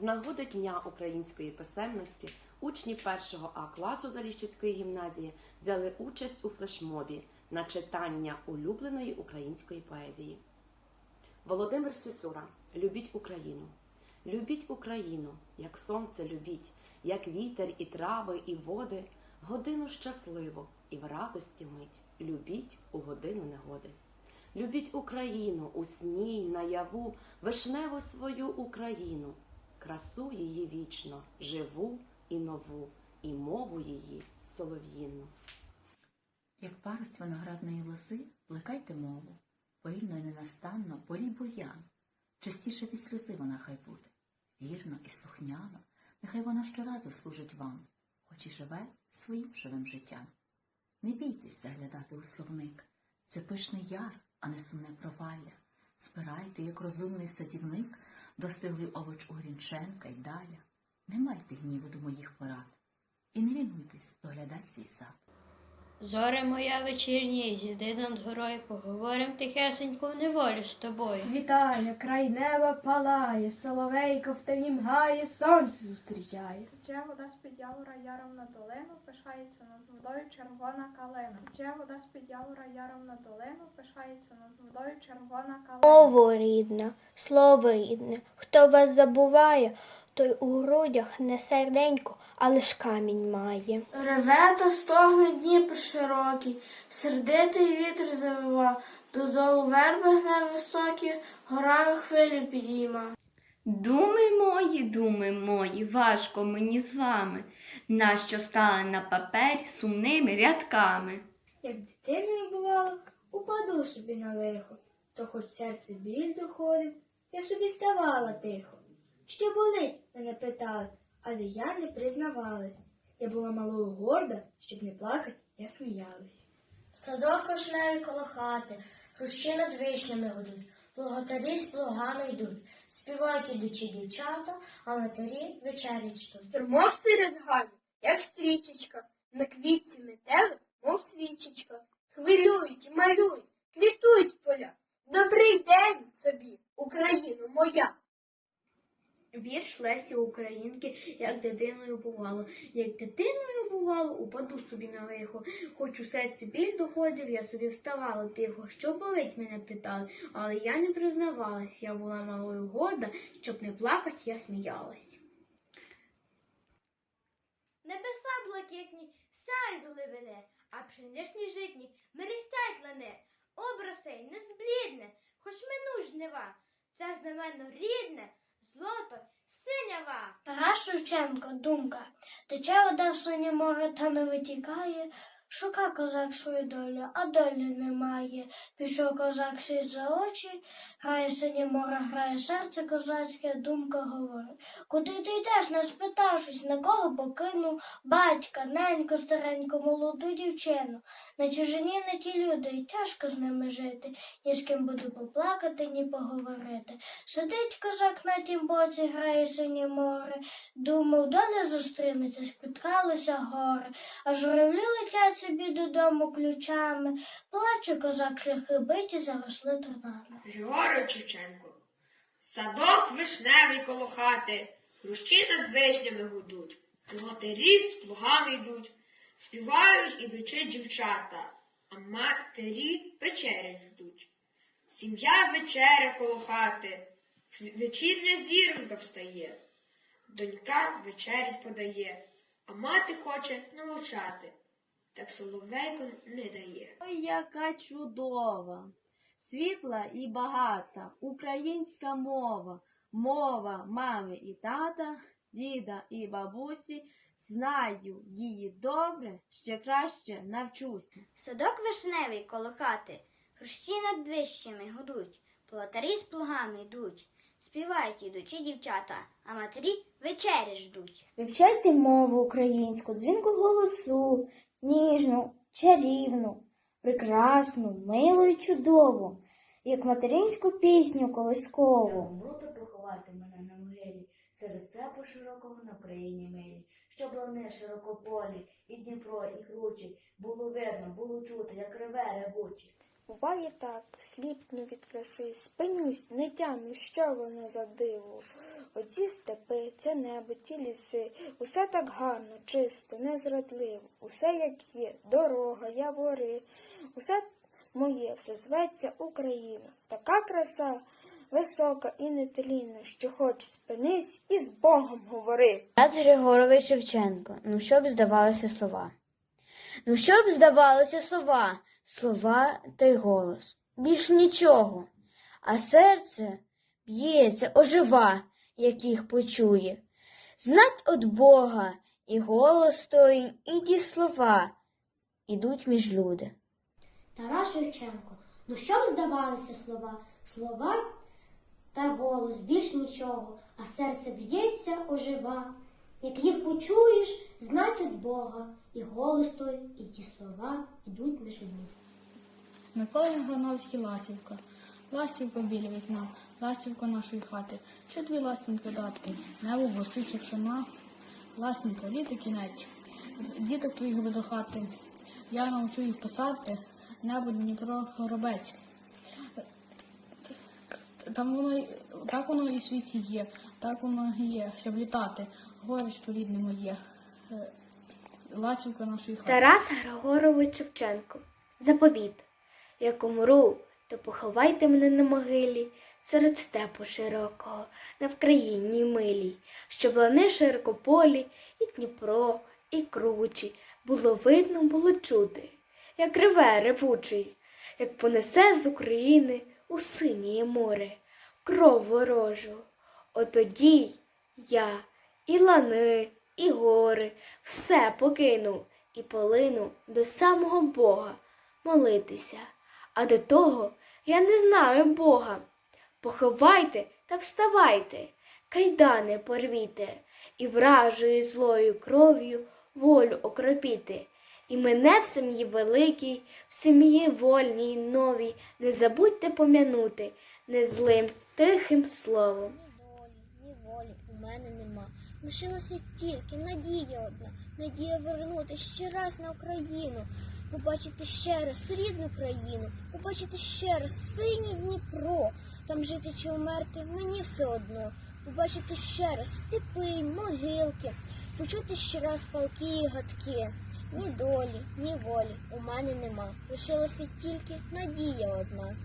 З нагоди Дня української писемності учні 1 А класу Заліщицької гімназії взяли участь у флешмобі на читання улюбленої української поезії. Володимир Сюсюра Любіть Україну. Любіть Україну, як сонце любіть, як вітер і трави, і води, годину щасливу і в радості мить. Любіть у годину негоди. Любіть Україну у сні й наяву, вишневу свою Україну, красу її вічно, живу і нову, і мову її солов'їнну. Як парость виноградної лози, плекайте мову, пильно і ненастанно полій бур'ян. Частіше від сльози вона хай буде, вірно і слухняно, нехай вона щоразу служить вам, хоч і живе своїм живим життям. Не бійтесь заглядати у словник, це пишний яр, а не сумне провалля. Збирайте, як розумний садівник, достигли овоч у Грінченка й даля. Не майте гніву до моїх порад, і не лінуйтесь доглядати цей сад. Зоре моя вечірня, зійди над горою, поговорим тихесенько в неволі з тобою. Світає, край неба палає, соловейко в темнім гає, сонце зустрічає. Тече вода з-під явора яром на долину, пишається над водою червона калина. Тече вода з-під явора яром на долину, пишається над водою червона калина. Мову рідна, слово рідне, хто вас забуває, той у грудях не серденько, а лиш камінь має. Реве та стогне Дніпр широкий, сердитий вітер завива, додолу верби гне високі, горами хвилі підійма. Думи мої, думи мої, важко мені з вами, нащо стали на папері сумними рядками. Як дитиною бувало, упаду собі на лихо, то хоч серце біль доходив, я собі ставала тихо. Що болить, мене питали, але я не признавалась. Я була малою горда, щоб не плакать, я сміялась. Садок вишневий коло хати, хрущі над вишнями гудуть, плуготарі з плугами йдуть, співають ідучі дівчата, а матері вечерять ждуть. Струмок серед галю, як стрічечка, на квітці метелик, мов свічечка. Хвилюють, малюють, квітують поля. Добрий день тобі, Україно моя. Вірш Лесі Українки, як дитиною бувало. Як дитиною бувало, упаду собі на лихо. Хоч у серці біль доходив, я собі вставала тихо. Що болить, мене питали, але я не признавалась. Я була малою горда, щоб не плакать, я сміялась. Небеса блакитні, сяй зливене, а пшеничні житні мерехтять лане. Образ сей не зблідне, хоч минуть жнива. Це знаменно рідне, злото, синява. Тарас Шевченко, думка, тече вода в синє море та не витікає. Шука козак свою долю, а долі немає. Пішов козак сить за очі, грає синє море, грає серце козацьке, думка говорить. Куди ти йдеш, не спитавшись, на кого покинув батька, неньку, стареньку, молоду дівчину. На чужині не ті люди, і тяжко з ними жити, ні з ким буду поплакати, ні поговорити. Сидить козак на тім боці, грає синє море, думав, доля зустрінеться, спіткалося горе, а журавлі летять собі додому ключами, плаче козак шляхи биті, заросли тронами. Григорій Шевченко. Садок вишневий коло хати, хрущі над вишнями гудуть, плугатирі з плугами йдуть, співають ідучи дівчата, а матері вечерять ждуть. Сім'я вечеря коло хати, вечірня зіронька встає, донька вечерять подає, а мати хоче навчати, так соловейко не дає. Ой, яка чудова, світла і багата українська мова, мова мами і тата, діда і бабусі. Знаю її добре, ще краще навчуся. Садок вишневий коло хати, хрущі над вищами гудуть, плотарі з плугами йдуть, співають ідучі дівчата, а матері вечері ждуть. Вивчайте мову українську, дзвінку голосу, ніжну, чарівну, прекрасну, милу і чудову, як материнську пісню колискову. Умру, то поховати мене на могилі, серед степу широкого на країні милі, щоб лани широкополі, і Дніпро, і кручі, було видно, було чути, як реве ревучі. Буває так, сліпну від краси, спинюсь, не тямлю, що воно за диво. Оці степи, це небо, ці ліси, усе так гарно, чисто, незрадливо, усе як є, дорога, явори, усе моє, все зветься Україна. Така краса висока і нетлінна, що хоч спинись і з Богом говори. Тарас Григорович Шевченко. Ну що б здавалося слова? Ну що б здавалося слова, слова та й голос. Більш нічого. А серце б'ється, ожива, як їх почує. Знать от Бога і голос той, і ті слова ідуть між люди. Тарас Шевченко. Ну що б здавалося слова, слова та голос, більш нічого, а серце б'ється, ожива. Як їх почуєш, знать от Бога, і голос той, і ті слова ідуть між люди. Микола Грановський Ласівка. Ластівка біля вікна, ластівка нашої хати. Що тобі ластівка дати? Небо блищуче пшона, ластівка, літо кінець. Діток твоїх до хати. Я навчу їх писати, небо Дніпро горобець. Там воно так воно і в світі є, так воно і є, щоб літати. Горечко рідне моє. Ластівка нашої хати. Тарас Григорович Шевченко. Заповіт. Як умру, то поховайте мене на могилі серед степу широкого, на Вкраїні милій, щоб лани широкополі, і Дніпро, і кручі, було видно, було чути, як реве ревучий, як понесе з України у синє море кров ворожу. Отоді я і лани, і гори, все покину і полину до самого Бога молитися. А до того я не знаю Бога. Поховайте та вставайте, кайдани порвіте, і вражою злою кров'ю волю окропіти. І мене в сім'ї великій, в сім'ї вольній новій, не забудьте пом'янути незлим тихим словом. Ні волі у мене нема. Лишилася тільки надія одна, надія вернути ще раз на Україну, побачити ще раз рідну країну, побачити ще раз синій Дніпро, там жити чи вмерти мені все одно, побачити ще раз степи, могилки, почути ще раз палки і гадки. Ні долі, ні волі у мене нема. Лишилася тільки надія одна.